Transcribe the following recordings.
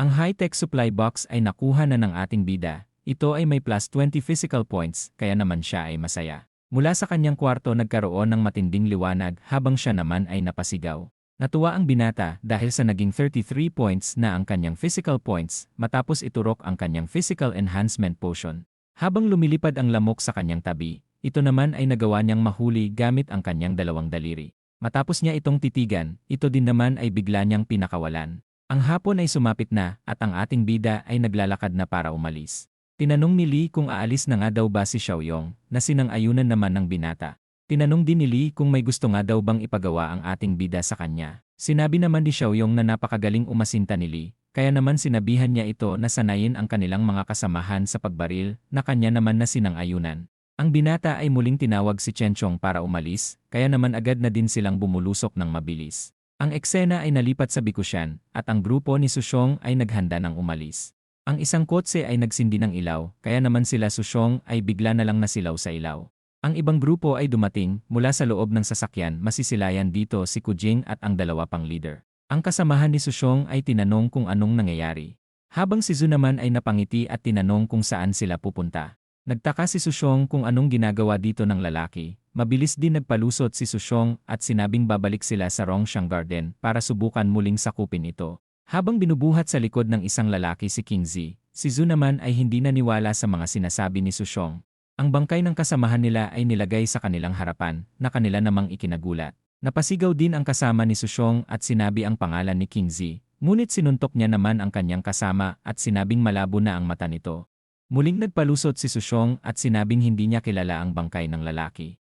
Ang high-tech supply box ay nakuha na ng ating bida. Ito ay may plus 20 physical points, kaya naman siya ay masaya. Mula sa kanyang kwarto nagkaroon ng matinding liwanag habang siya naman ay napasigaw. Natuwa ang binata dahil sa naging 33 points na ang kanyang physical points matapos iturok ang kanyang physical enhancement potion. Habang lumilipad ang lamok sa kanyang tabi, ito naman ay nagawa niyang mahuli gamit ang kanyang dalawang daliri. Matapos niya itong titigan, ito din naman ay bigla niyang pinakawalan. Ang hapon ay sumapit na at ang ating bida ay naglalakad na para umalis. Tinanong ni Lee kung aalis na nga daw ba si Xiaoyong, na sinang-ayunan naman ng binata. Tinanong din ni Lee kung may gusto nga daw bang ipagawa ang ating bida sa kanya. Sinabi naman ni Xiaoyong na napakagaling umasinta ni Lee, kaya naman sinabihan niya ito na sanayin ang kanilang mga kasamahan sa pagbaril na kanya naman na sinang-ayunan. Ang binata ay muling tinawag si Chenchong para umalis, kaya naman agad na din silang bumulusok ng mabilis. Ang eksena ay nalipat sa Bikusyan, at ang grupo ni Sushong ay naghanda ng umalis. Ang isang kotse ay nagsindi ng ilaw, kaya naman sila Sushong ay bigla na lang nasilaw sa ilaw. Ang ibang grupo ay dumating, mula sa loob ng sasakyan masisilayan dito si Kujing at ang dalawa pang leader. Ang kasamahan ni Sushong ay tinanong kung anong nangyayari. Habang si Zu naman ay napangiti at tinanong kung saan sila pupunta. Nagtaka si Sushong kung anong ginagawa dito ng lalaki, Mabilis din nagpalusot si Sushong at sinabing babalik sila sa Rongshan Garden para subukan muling sakupin ito. Habang binubuhat sa likod ng isang lalaki si King Zi, si Zu naman ay hindi naniwala sa mga sinasabi ni Sushong. Ang bangkay ng kasamahan nila ay nilagay sa kanilang harapan na kanila namang ikinagulat. Napasigaw din ang kasama ni Sushong at sinabi ang pangalan ni King Zi, ngunit sinuntok niya naman ang kanyang kasama at sinabing malabo na ang mata nito. Muling nagpalusot si Sushong at sinabing hindi niya kilala ang bangkay ng lalaki.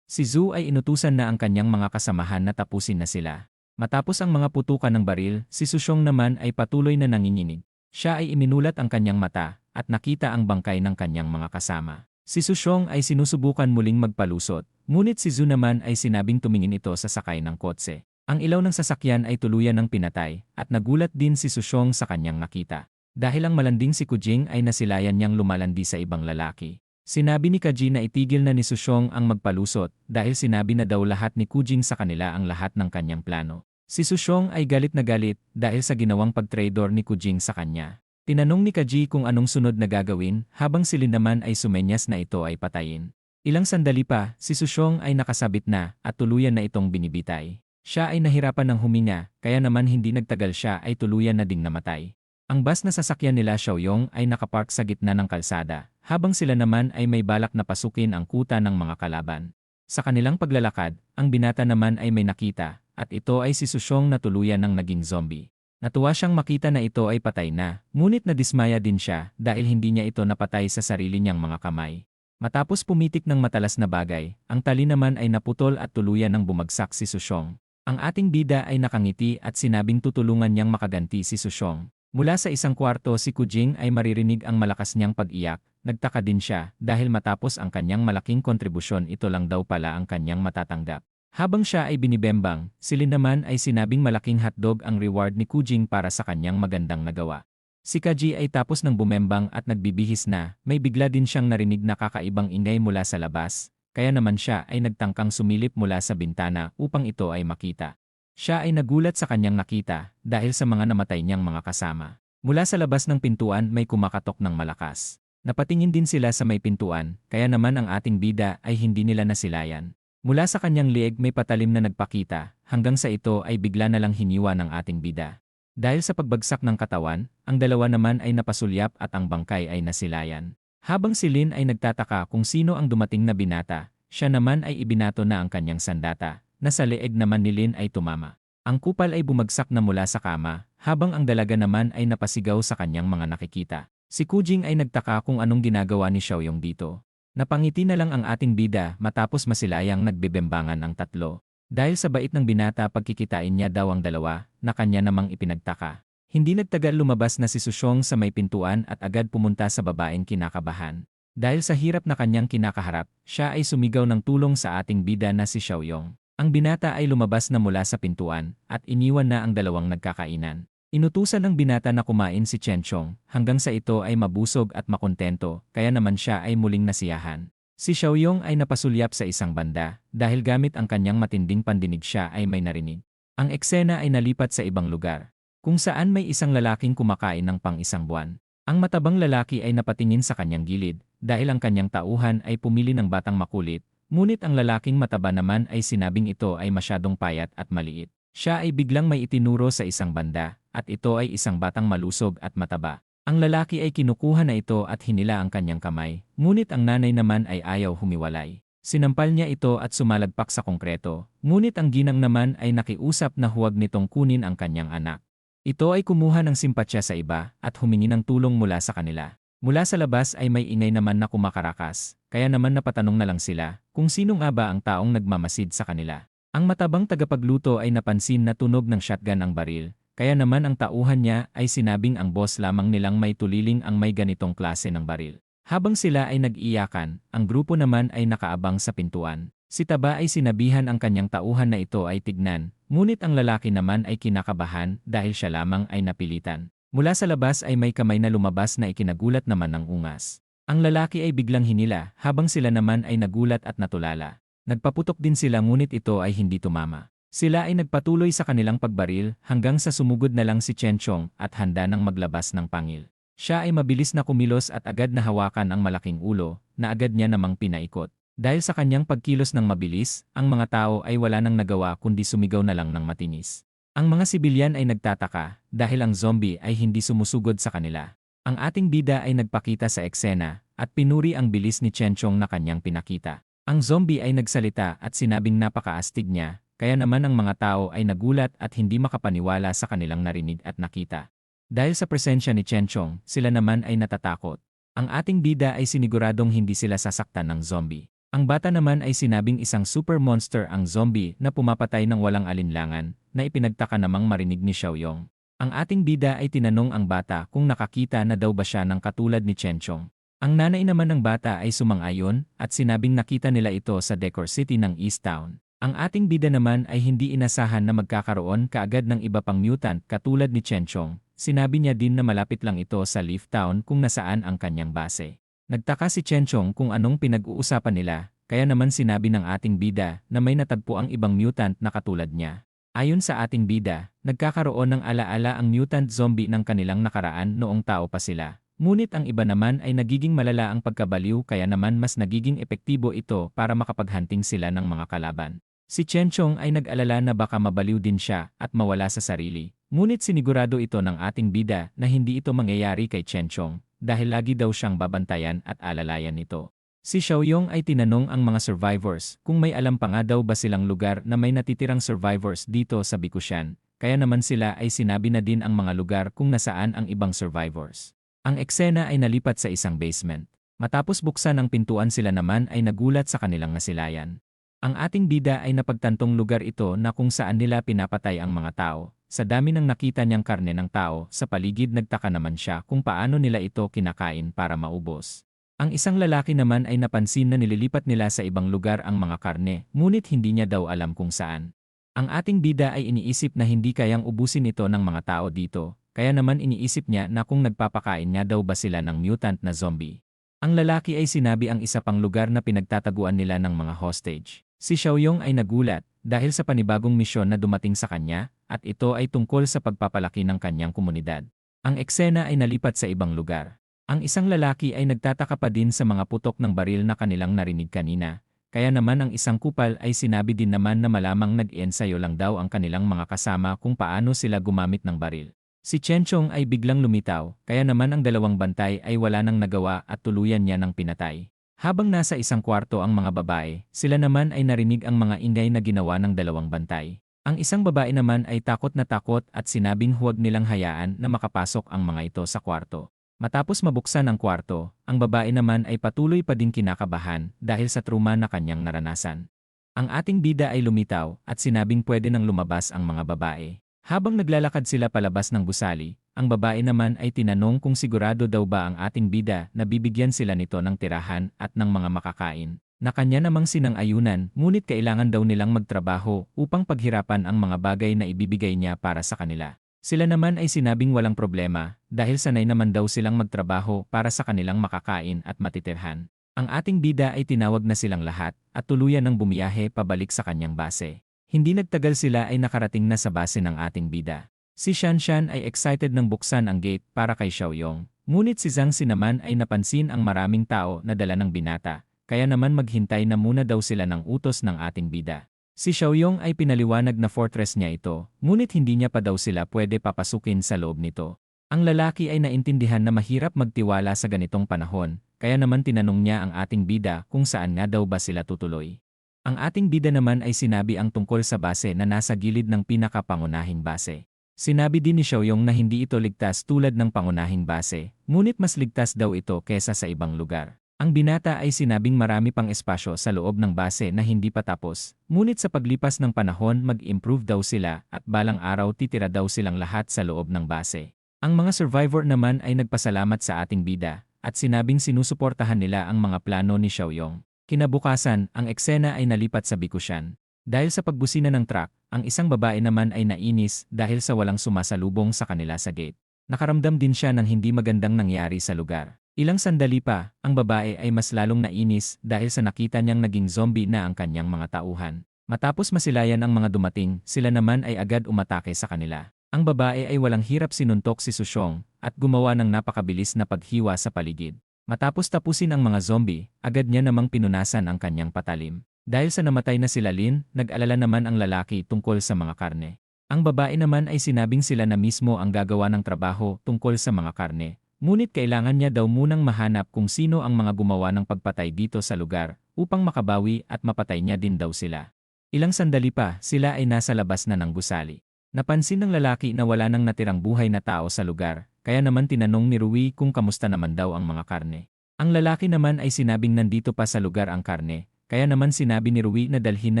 Si Zhu ay inutusan na ang kanyang mga kasamahan na tapusin na sila. Matapos ang mga putukan ng baril, si Sushong naman ay patuloy na nanginginig. Siya ay iminulat ang kanyang mata at nakita ang bangkay ng kanyang mga kasama. Si Sushong ay sinusubukan muling magpalusot, ngunit si Zhu naman ay sinabing tumingin ito sa sakay ng kotse. Ang ilaw ng sasakyan ay tuluyan ng pinatay at nagulat din si Sushong sa kanyang nakita. Dahil ang malanding si Kujing ay nasilayan niyang lumalandi sa ibang lalaki. Sinabi ni Kaji na itigil na ni Sushong ang magpalusot dahil sinabi na daw lahat ni Kujing sa kanila ang lahat ng kanyang plano. Si Sushong ay galit na galit dahil sa ginawang pagtraidor ni Kujing sa kanya. Tinanong ni Kaji kung anong sunod na gagawin habang si Lin naman ay sumenyas na ito ay patayin. Ilang sandali pa, si Sushong ay nakasabit na at tuluyan na itong binibitay. Siya ay nahirapan ng huminga, kaya naman hindi nagtagal siya ay tuluyan na ding namatay. Ang bus na sasakyan nila Xiaoyong ay nakapark sa gitna ng kalsada, habang sila naman ay may balak na pasukin ang kuta ng mga kalaban. Sa kanilang paglalakad, ang binata naman ay may nakita, at ito ay si Sushong na tuluyan ng naging zombie. Natuwa siyang makita na ito ay patay na, ngunit nadismaya din siya dahil hindi niya ito napatay sa sarili niyang mga kamay. Matapos pumitik ng matalas na bagay, ang tali naman ay naputol at tuluyan ng bumagsak si Sushong. Ang ating bida ay nakangiti at sinabing tutulungan niyang makaganti si Sushong. Mula sa isang kwarto si Kujing ay maririnig ang malakas niyang pag-iyak, Nagtaka din siya dahil matapos ang kanyang malaking kontribusyon ito lang daw pala ang kanyang matatanggap. Habang siya ay binibembang, si Lin naman ay sinabing malaking hotdog ang reward ni Kujing para sa kanyang magandang nagawa. Si Kaji ay tapos ng bumembang at nagbibihis na, may bigla din siyang narinig na kakaibang ingay mula sa labas, kaya naman siya ay nagtangkang sumilip mula sa bintana upang ito ay makita. Siya ay nagulat sa kanyang nakita dahil sa mga namatay niyang mga kasama. Mula sa labas ng pintuan may kumakatok ng malakas. Napatingin din sila sa may pintuan, kaya naman ang ating bida ay hindi nila nasilayan. Mula sa kanyang lieg may patalim na nagpakita, hanggang sa ito ay bigla na lang hiniwa ng ating bida. Dahil sa pagbagsak ng katawan, ang dalawa naman ay napasulyap at ang bangkay ay nasilayan. Habang si Lin ay nagtataka kung sino ang dumating na binata, siya naman ay ibinato na ang kanyang sandata, na sa leeg naman ni Lin ay tumama. Ang kupal ay bumagsak na mula sa kama, habang ang dalaga naman ay napasigaw sa kanyang mga nakikita. Si Kujing ay nagtaka kung anong ginagawa ni Xiaoyong dito. Napangiti na lang ang ating bida matapos masilayang nagbebembangan ang tatlo. Dahil sa bait ng binata pagkikitain niya daw ang dalawa, na kanya namang ipinagtaka. Hindi nagtagal lumabas na si Sushong sa may pintuan at agad pumunta sa babaeng kinakabahan. Dahil sa hirap na kanyang kinakaharap, siya ay sumigaw ng tulong sa ating bida na si Xiaoyong. Ang binata ay lumabas na mula sa pintuan at iniwan na ang dalawang nagkakainan. Inutusan ng binata na kumain si Chenchong hanggang sa ito ay mabusog at makontento kaya naman siya ay muling nasiyahan. Si Xiaoyong ay napasulyap sa isang banda dahil gamit ang kanyang matinding pandinig siya ay may narinig. Ang eksena ay nalipat sa ibang lugar. kung saan may isang lalaking kumakain ng pang isang buwan. Ang matabang lalaki ay napatingin sa kanyang gilid dahil ang kanyang tauhan ay pumili ng batang makulit, ngunit ang lalaking mataba naman ay sinabing ito ay masyadong payat at maliit. Siya ay biglang may itinuro sa isang banda, at ito ay isang batang malusog at mataba. Ang lalaki ay kinukuha na ito at hinila ang kanyang kamay, ngunit ang nanay naman ay ayaw humiwalay. Sinampal niya ito at sumalagpak sa konkreto, ngunit ang ginang naman ay nakiusap na huwag nitong kunin ang kanyang anak. Ito ay kumuha ng simpatsya sa iba at humingi ng tulong mula sa kanila. Mula sa labas ay may ingay naman na kumakarakas, kaya naman napatanong na lang sila kung sino nga ba ang taong nagmamasid sa kanila. Ang matabang tagapagluto ay napansin na tunog ng shotgun ang baril, kaya naman ang tauhan niya ay sinabing ang boss lamang nilang may tuliling ang may ganitong klase ng baril. Habang sila ay nag-iyakan, ang grupo naman ay nakaabang sa pintuan. Si Taba ay sinabihan ang kanyang tauhan na ito ay tignan, ngunit ang lalaki naman ay kinakabahan dahil siya lamang ay napilitan. Mula sa labas ay may kamay na lumabas na ikinagulat naman ng ungas. Ang lalaki ay biglang hinila habang sila naman ay nagulat at natulala. Nagpaputok din sila ngunit ito ay hindi tumama. Sila ay nagpatuloy sa kanilang pagbaril hanggang sa sumugod na lang si Chen Chong at handa nang maglabas ng pangil. Siya ay mabilis na kumilos at agad na hawakan ang malaking ulo na agad niya namang pinaikot. Dahil sa kanyang pagkilos ng mabilis, ang mga tao ay wala nang nagawa kundi sumigaw na lang ng matinis. Ang mga sibilyan ay nagtataka dahil ang zombie ay hindi sumusugod sa kanila. Ang ating bida ay nagpakita sa eksena at pinuri ang bilis ni Chenchong na kanyang pinakita. Ang zombie ay nagsalita at sinabing napakaastig niya, kaya naman ang mga tao ay nagulat at hindi makapaniwala sa kanilang narinig at nakita. Dahil sa presensya ni Chenchong, sila naman ay natatakot. Ang ating bida ay siniguradong hindi sila sasaktan ng zombie. Ang bata naman ay sinabing isang super monster ang zombie na pumapatay ng walang alinlangan, na ipinagtaka namang marinig ni Xiaoyong. Ang ating bida ay tinanong ang bata kung nakakita na daw ba siya ng katulad ni Chenchong. Ang nanay naman ng bata ay sumang-ayon at sinabing nakita nila ito sa Decor City ng East Town. Ang ating bida naman ay hindi inasahan na magkakaroon kaagad ng iba pang mutant katulad ni Chenchong. Sinabi niya din na malapit lang ito sa Leaf Town kung nasaan ang kanyang base. Nagtaka si Chenchong kung anong pinag-uusapan nila, kaya naman sinabi ng ating bida na may natagpo ang ibang mutant na katulad niya. Ayon sa ating bida, nagkakaroon ng alaala ang mutant zombie ng kanilang nakaraan noong tao pa sila. Ngunit ang iba naman ay nagiging malala ang pagkabaliw kaya naman mas nagiging epektibo ito para makapaghunting sila ng mga kalaban. Si Chenchong ay nag-alala na baka mabaliw din siya at mawala sa sarili. Ngunit sinigurado ito ng ating bida na hindi ito mangyayari kay Chenchong dahil lagi daw siyang babantayan at alalayan nito. Si Xiaoyong ay tinanong ang mga survivors kung may alam pa nga daw ba silang lugar na may natitirang survivors dito sa Bikushan, kaya naman sila ay sinabi na din ang mga lugar kung nasaan ang ibang survivors. Ang eksena ay nalipat sa isang basement. Matapos buksan ang pintuan sila naman ay nagulat sa kanilang nasilayan. Ang ating bida ay napagtantong lugar ito na kung saan nila pinapatay ang mga tao, sa dami ng nakita niyang karne ng tao, sa paligid nagtaka naman siya kung paano nila ito kinakain para maubos. Ang isang lalaki naman ay napansin na nililipat nila sa ibang lugar ang mga karne, ngunit hindi niya daw alam kung saan. Ang ating bida ay iniisip na hindi kayang ubusin ito ng mga tao dito, kaya naman iniisip niya na kung nagpapakain niya daw ba sila ng mutant na zombie. Ang lalaki ay sinabi ang isa pang lugar na pinagtataguan nila ng mga hostage. Si Xiaoyong ay nagulat dahil sa panibagong misyon na dumating sa kanya at ito ay tungkol sa pagpapalaki ng kanyang komunidad. Ang eksena ay nalipat sa ibang lugar. Ang isang lalaki ay nagtataka pa din sa mga putok ng baril na kanilang narinig kanina, kaya naman ang isang kupal ay sinabi din naman na malamang nag-ensayo lang daw ang kanilang mga kasama kung paano sila gumamit ng baril. Si Chenchong ay biglang lumitaw, kaya naman ang dalawang bantay ay wala nang nagawa at tuluyan niya ng pinatay. Habang nasa isang kwarto ang mga babae, sila naman ay narinig ang mga ingay na ginawa ng dalawang bantay. Ang isang babae naman ay takot na takot at sinabing huwag nilang hayaan na makapasok ang mga ito sa kwarto. Matapos mabuksan ang kwarto, ang babae naman ay patuloy pa din kinakabahan dahil sa truma na kanyang naranasan. Ang ating bida ay lumitaw at sinabing pwede nang lumabas ang mga babae. Habang naglalakad sila palabas ng gusali, ang babae naman ay tinanong kung sigurado daw ba ang ating bida na bibigyan sila nito ng tirahan at ng mga makakain na kanya namang sinang-ayunan ngunit kailangan daw nilang magtrabaho upang paghirapan ang mga bagay na ibibigay niya para sa kanila. Sila naman ay sinabing walang problema dahil sanay naman daw silang magtrabaho para sa kanilang makakain at matitirhan. Ang ating bida ay tinawag na silang lahat at tuluyan ng bumiyahe pabalik sa kanyang base. Hindi nagtagal sila ay nakarating na sa base ng ating bida. Si Shanshan ay excited nang buksan ang gate para kay Xiaoyong. Ngunit si Zhang Si naman ay napansin ang maraming tao na dala ng binata, kaya naman maghintay na muna daw sila ng utos ng ating bida. Si Xiaoyong ay pinaliwanag na fortress niya ito, ngunit hindi niya pa daw sila pwede papasukin sa loob nito. Ang lalaki ay naintindihan na mahirap magtiwala sa ganitong panahon, kaya naman tinanong niya ang ating bida kung saan nga daw ba sila tutuloy. Ang ating bida naman ay sinabi ang tungkol sa base na nasa gilid ng pinakapangunahing base. Sinabi din ni Xiaoyong na hindi ito ligtas tulad ng pangunahing base, ngunit mas ligtas daw ito kesa sa ibang lugar. Ang binata ay sinabing marami pang espasyo sa loob ng base na hindi pa tapos, ngunit sa paglipas ng panahon mag-improve daw sila at balang araw titira daw silang lahat sa loob ng base. Ang mga survivor naman ay nagpasalamat sa ating bida, at sinabing sinusuportahan nila ang mga plano ni Xiaoyong. Kinabukasan, ang eksena ay nalipat sa Bikushan. Dahil sa pagbusina ng truck, ang isang babae naman ay nainis dahil sa walang sumasalubong sa kanila sa gate. Nakaramdam din siya ng hindi magandang nangyari sa lugar. Ilang sandali pa, ang babae ay mas lalong nainis dahil sa nakita niyang naging zombie na ang kanyang mga tauhan. Matapos masilayan ang mga dumating, sila naman ay agad umatake sa kanila. Ang babae ay walang hirap sinuntok si Sushong at gumawa ng napakabilis na paghiwa sa paligid. Matapos tapusin ang mga zombie, agad niya namang pinunasan ang kanyang patalim. Dahil sa namatay na sila Lin, nag-alala naman ang lalaki tungkol sa mga karne. Ang babae naman ay sinabing sila na mismo ang gagawa ng trabaho tungkol sa mga karne. Ngunit kailangan niya daw munang mahanap kung sino ang mga gumawa ng pagpatay dito sa lugar upang makabawi at mapatay niya din daw sila. Ilang sandali pa, sila ay nasa labas na ng gusali. Napansin ng lalaki na wala nang natirang buhay na tao sa lugar, kaya naman tinanong ni Rui kung kamusta naman daw ang mga karne. Ang lalaki naman ay sinabing nandito pa sa lugar ang karne, kaya naman sinabi ni Rui na dalhin na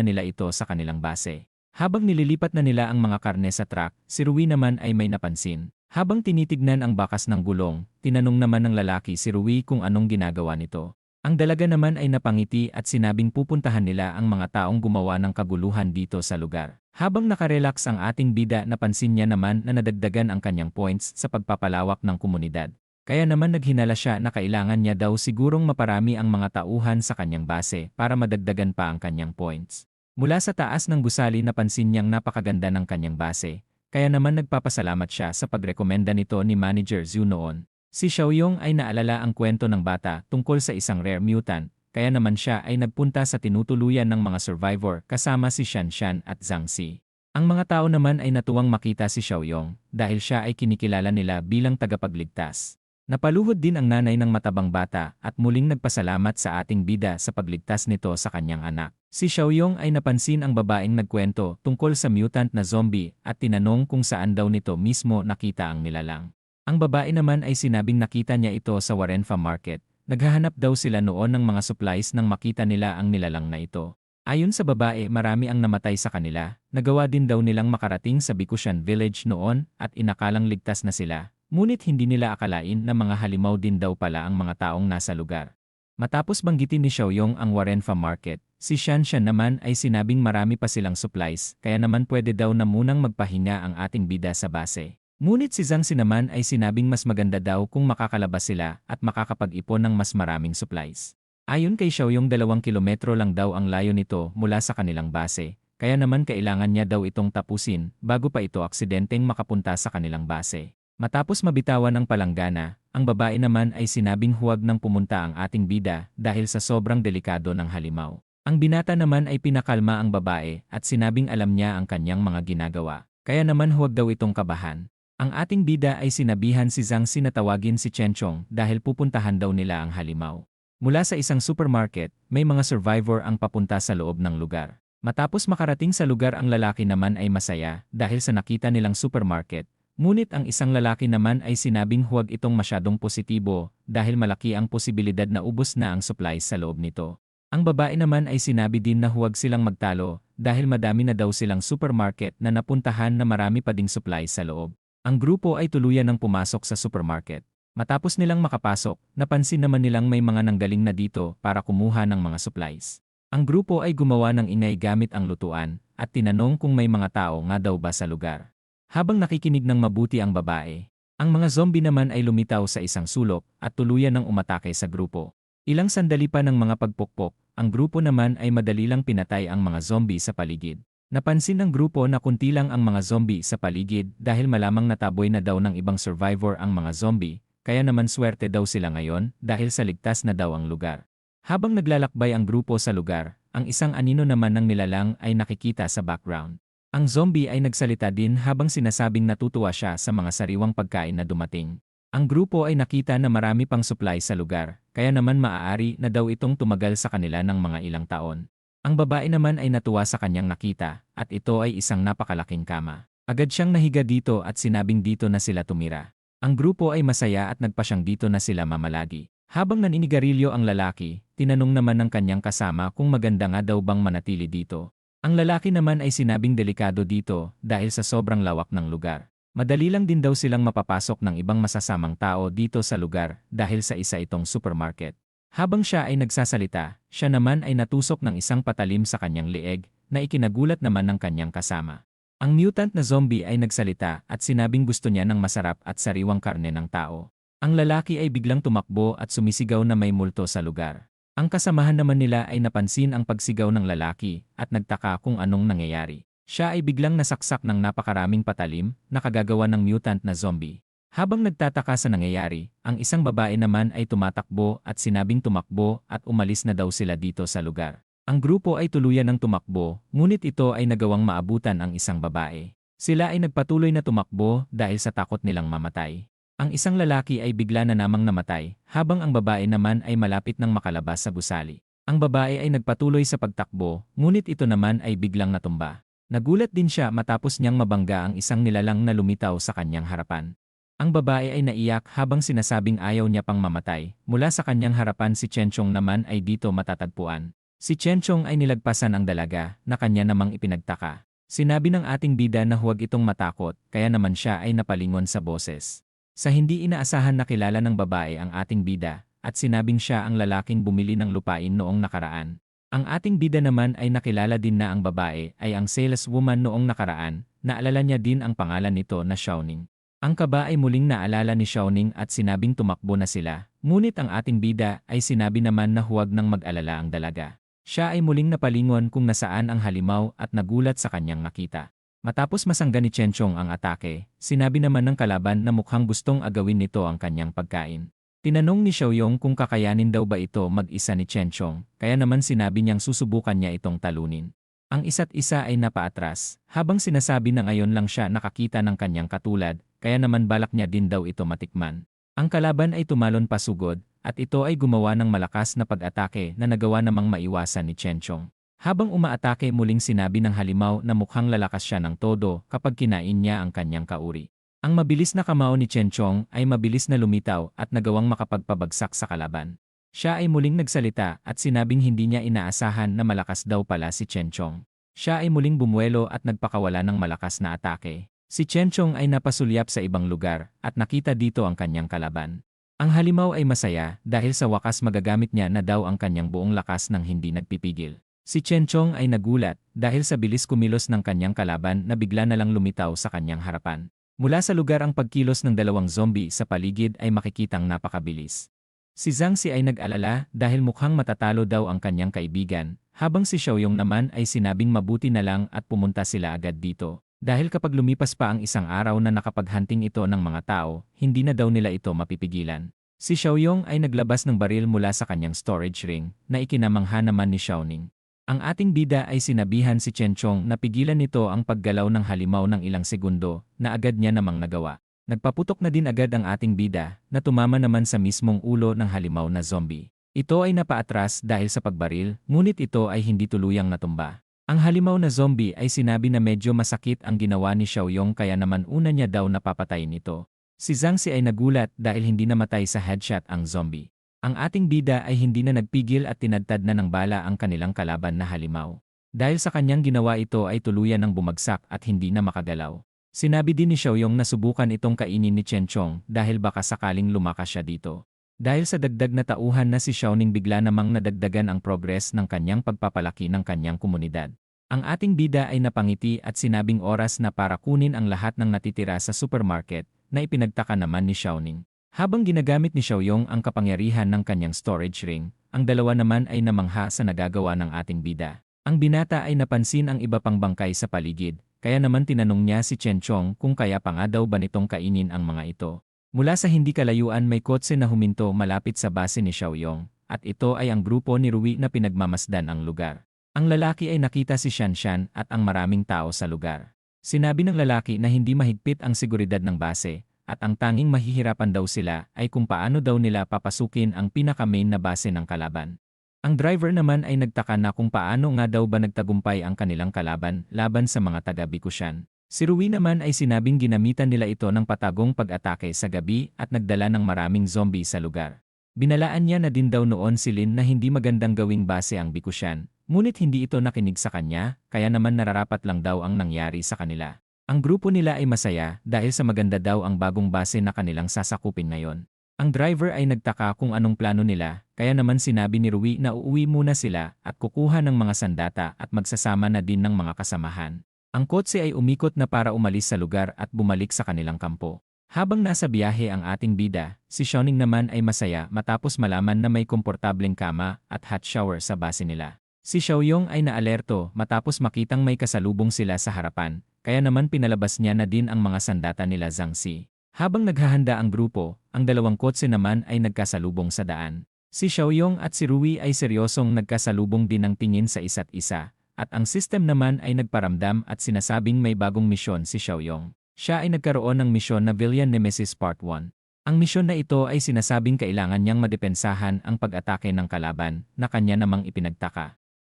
nila ito sa kanilang base. Habang nililipat na nila ang mga karne sa truck, si Rui naman ay may napansin. Habang tinitignan ang bakas ng gulong, tinanong naman ng lalaki si Rui kung anong ginagawa nito. Ang dalaga naman ay napangiti at sinabing pupuntahan nila ang mga taong gumawa ng kaguluhan dito sa lugar. Habang nakarelax ang ating bida napansin niya naman na nadagdagan ang kanyang points sa pagpapalawak ng komunidad. Kaya naman naghinala siya na kailangan niya daw sigurong maparami ang mga tauhan sa kanyang base para madagdagan pa ang kanyang points. Mula sa taas ng gusali napansin niyang napakaganda ng kanyang base, kaya naman nagpapasalamat siya sa pagrekomenda nito ni Manager Zhu noon. Si Xiaoyong ay naalala ang kwento ng bata tungkol sa isang rare mutant, kaya naman siya ay nagpunta sa tinutuluyan ng mga survivor kasama si Shanshan at Zhang Si. Ang mga tao naman ay natuwang makita si Xiaoyong dahil siya ay kinikilala nila bilang tagapagligtas. Napaluhod din ang nanay ng matabang bata at muling nagpasalamat sa ating bida sa pagligtas nito sa kanyang anak. Si Xiaoyong ay napansin ang babaeng nagkwento tungkol sa mutant na zombie at tinanong kung saan daw nito mismo nakita ang nilalang. Ang babae naman ay sinabing nakita niya ito sa Warenfa Market. Naghahanap daw sila noon ng mga supplies nang makita nila ang nilalang na ito. Ayon sa babae marami ang namatay sa kanila, nagawa din daw nilang makarating sa Bikushan Village noon at inakalang ligtas na sila, ngunit hindi nila akalain na mga halimaw din daw pala ang mga taong nasa lugar. Matapos banggitin ni Xiaoyong ang Warenfa Market, si Shanshan naman ay sinabing marami pa silang supplies kaya naman pwede daw na munang magpahinga ang ating bida sa base. Ngunit si Zhang Si naman ay sinabing mas maganda daw kung makakalabas sila at makakapag-ipon ng mas maraming supplies. Ayon kay Xiaoyong dalawang kilometro lang daw ang layo nito mula sa kanilang base, kaya naman kailangan niya daw itong tapusin bago pa ito aksidenteng makapunta sa kanilang base. Matapos mabitawan ang palanggana, ang babae naman ay sinabing huwag nang pumunta ang ating bida dahil sa sobrang delikado ng halimaw. Ang binata naman ay pinakalma ang babae at sinabing alam niya ang kanyang mga ginagawa, kaya naman huwag daw itong kabahan. Ang ating bida ay sinabihan si Zhang si natawagin si Chenchong dahil pupuntahan daw nila ang halimaw. Mula sa isang supermarket, may mga survivor ang papunta sa loob ng lugar. Matapos makarating sa lugar ang lalaki naman ay masaya dahil sa nakita nilang supermarket, ngunit ang isang lalaki naman ay sinabing huwag itong masyadong positibo dahil malaki ang posibilidad na ubos na ang supplies sa loob nito. Ang babae naman ay sinabi din na huwag silang magtalo dahil madami na daw silang supermarket na napuntahan na marami pa ding supplies sa loob. Ang grupo ay tuluyan ng pumasok sa supermarket. Matapos nilang makapasok, napansin naman nilang may mga nanggaling na dito para kumuha ng mga supplies. Ang grupo ay gumawa ng inay gamit ang lutuan at tinanong kung may mga tao nga daw ba sa lugar. Habang nakikinig ng mabuti ang babae, ang mga zombie naman ay lumitaw sa isang sulok at tuluyan ng umatake sa grupo. Ilang sandali pa ng mga pagpukpok, ang grupo naman ay madali lang pinatay ang mga zombie sa paligid. Napansin ng grupo na kunti lang ang mga zombie sa paligid dahil malamang nataboy na daw ng ibang survivor ang mga zombie, kaya naman swerte daw sila ngayon dahil sa ligtas na daw ang lugar. Habang naglalakbay ang grupo sa lugar, ang isang anino naman ng nilalang ay nakikita sa background. Ang zombie ay nagsalita din habang sinasabing natutuwa siya sa mga sariwang pagkain na dumating. Ang grupo ay nakita na marami pang supply sa lugar, kaya naman maaari na daw itong tumagal sa kanila ng mga ilang taon. Ang babae naman ay natuwa sa kanyang nakita, at ito ay isang napakalaking kama. Agad siyang nahiga dito at sinabing dito na sila tumira. Ang grupo ay masaya at nagpasyang dito na sila mamalagi. Habang naninigarilyo ang lalaki, tinanong naman ng kanyang kasama kung maganda nga daw bang manatili dito. Ang lalaki naman ay sinabing delikado dito dahil sa sobrang lawak ng lugar. Madali lang din daw silang mapapasok ng ibang masasamang tao dito sa lugar dahil sa isa itong supermarket. Habang siya ay nagsasalita, siya naman ay natusok ng isang patalim sa kanyang leeg na ikinagulat naman ng kanyang kasama. Ang mutant na zombie ay nagsalita at sinabing gusto niya ng masarap at sariwang karne ng tao. Ang lalaki ay biglang tumakbo at sumisigaw na may multo sa lugar. Ang kasamahan naman nila ay napansin ang pagsigaw ng lalaki at nagtaka kung anong nangyayari. Siya ay biglang nasaksak ng napakaraming patalim na kagagawa ng mutant na zombie. Habang nagtataka sa nangyayari, ang isang babae naman ay tumatakbo at sinabing tumakbo at umalis na daw sila dito sa lugar. Ang grupo ay tuluyan ng tumakbo, ngunit ito ay nagawang maabutan ang isang babae. Sila ay nagpatuloy na tumakbo dahil sa takot nilang mamatay. Ang isang lalaki ay bigla na namang namatay, habang ang babae naman ay malapit nang makalabas sa gusali. Ang babae ay nagpatuloy sa pagtakbo, ngunit ito naman ay biglang natumba. Nagulat din siya matapos niyang mabangga ang isang nilalang na lumitaw sa kanyang harapan. Ang babae ay naiyak habang sinasabing ayaw niya pang mamatay. Mula sa kanyang harapan si Chenchong naman ay dito matatagpuan. Si Chenchong ay nilagpasan ang dalaga na kanya namang ipinagtaka. Sinabi ng ating bida na huwag itong matakot, kaya naman siya ay napalingon sa boses. Sa hindi inaasahan na kilala ng babae ang ating bida, at sinabing siya ang lalaking bumili ng lupain noong nakaraan. Ang ating bida naman ay nakilala din na ang babae ay ang saleswoman noong nakaraan, naalala niya din ang pangalan nito na Xiaoning. Ang kaba ay muling naalala ni Xiaoning at sinabing tumakbo na sila, ngunit ang ating bida ay sinabi naman na huwag nang mag-alala ang dalaga. Siya ay muling napalingon kung nasaan ang halimaw at nagulat sa kanyang nakita. Matapos masangga ni Chenchong ang atake, sinabi naman ng kalaban na mukhang gustong agawin nito ang kanyang pagkain. Tinanong ni Xiaoyong kung kakayanin daw ba ito mag-isa ni Chenchong, kaya naman sinabi niyang susubukan niya itong talunin. Ang isa't isa ay napaatras, habang sinasabi na ngayon lang siya nakakita ng kanyang katulad, kaya naman balak niya din daw ito matikman. Ang kalaban ay tumalon pasugod, at ito ay gumawa ng malakas na pag-atake na nagawa namang maiwasan ni Chenchong. Habang umaatake muling sinabi ng halimaw na mukhang lalakas siya ng todo kapag kinain niya ang kanyang kauri. Ang mabilis na kamao ni Chenchong ay mabilis na lumitaw at nagawang makapagpabagsak sa kalaban. Siya ay muling nagsalita at sinabing hindi niya inaasahan na malakas daw pala si Chenchong. Siya ay muling bumuelo at nagpakawala ng malakas na atake. Si Chenchong ay napasulyap sa ibang lugar at nakita dito ang kanyang kalaban. Ang halimaw ay masaya dahil sa wakas magagamit niya na daw ang kanyang buong lakas ng hindi nagpipigil. Si Chenchong ay nagulat dahil sa bilis kumilos ng kanyang kalaban na bigla na lang lumitaw sa kanyang harapan. Mula sa lugar ang pagkilos ng dalawang zombie sa paligid ay makikitang napakabilis. Si Zhang Si ay nag-alala dahil mukhang matatalo daw ang kanyang kaibigan, habang si Xiaoyong naman ay sinabing mabuti na lang at pumunta sila agad dito. Dahil kapag lumipas pa ang isang araw na nakapaghanting ito ng mga tao, hindi na daw nila ito mapipigilan. Si Xiaoyong ay naglabas ng baril mula sa kanyang storage ring na ikinamangha naman ni Xiaoning. Ang ating bida ay sinabihan si Chenchong na pigilan nito ang paggalaw ng halimaw ng ilang segundo na agad niya namang nagawa. Nagpaputok na din agad ang ating bida na tumama naman sa mismong ulo ng halimaw na zombie. Ito ay napaatras dahil sa pagbaril, ngunit ito ay hindi tuluyang natumba. Ang halimaw na zombie ay sinabi na medyo masakit ang ginawa ni Xiaoyong kaya naman una niya daw napapatayin ito. Si Zhang Si ay nagulat dahil hindi namatay sa headshot ang zombie. Ang ating bida ay hindi na nagpigil at tinadtad na ng bala ang kanilang kalaban na halimaw. Dahil sa kanyang ginawa ito ay tuluyan ng bumagsak at hindi na makagalaw. Sinabi din ni Xiaoyong na subukan itong kainin ni Chen Chong dahil baka sakaling lumakas siya dito. Dahil sa dagdag na tauhan na si Xiaoning bigla namang nadagdagan ang progress ng kanyang pagpapalaki ng kanyang komunidad. Ang ating bida ay napangiti at sinabing oras na para kunin ang lahat ng natitira sa supermarket na ipinagtaka naman ni Xiaoning. Habang ginagamit ni Xiaoyong ang kapangyarihan ng kanyang storage ring, ang dalawa naman ay namangha sa nagagawa ng ating bida. Ang binata ay napansin ang iba pang bangkay sa paligid, kaya naman tinanong niya si Chen Chong kung kaya pa nga daw ba nitong kainin ang mga ito. Mula sa hindi kalayuan may kotse na huminto malapit sa base ni Xiaoyong, at ito ay ang grupo ni Rui na pinagmamasdan ang lugar. Ang lalaki ay nakita si Shanshan at ang maraming tao sa lugar. Sinabi ng lalaki na hindi mahigpit ang seguridad ng base, at ang tanging mahihirapan daw sila ay kung paano daw nila papasukin ang pinaka-main na base ng kalaban. Ang driver naman ay nagtaka na kung paano nga daw ba nagtagumpay ang kanilang kalaban laban sa mga taga-Bikushan. Si Rui naman ay sinabing ginamitan nila ito ng patagong pag-atake sa gabi at nagdala ng maraming zombie sa lugar. Binalaan niya na din daw noon si Lin na hindi magandang gawing base ang Bikushan, ngunit hindi ito nakinig sa kanya, kaya naman nararapat lang daw ang nangyari sa kanila. Ang grupo nila ay masaya dahil sa maganda daw ang bagong base na kanilang sasakupin ngayon. Ang driver ay nagtaka kung anong plano nila, kaya naman sinabi ni Rui na uuwi muna sila at kukuha ng mga sandata at magsasama na din ng mga kasamahan. Ang kotse ay umikot na para umalis sa lugar at bumalik sa kanilang kampo. Habang nasa biyahe ang ating bida, si Shoning naman ay masaya matapos malaman na may komportableng kama at hot shower sa base nila. Si Xiaoyong ay naalerto matapos makitang may kasalubong sila sa harapan, kaya naman pinalabas niya na din ang mga sandata nila Zhangxi. Habang naghahanda ang grupo, ang dalawang kotse naman ay nagkasalubong sa daan. Si Xiaoyong at si Rui ay seryosong nagkasalubong din ng tingin sa isa't isa, at ang system naman ay nagparamdam at sinasabing may bagong misyon si Xiaoyong. Siya ay nagkaroon ng misyon na Villian Nemesis Part 1. Ang misyon na ito ay sinasabing kailangan niyang madepensahan ang pag-atake ng kalaban na kanya namang ipinagtaka.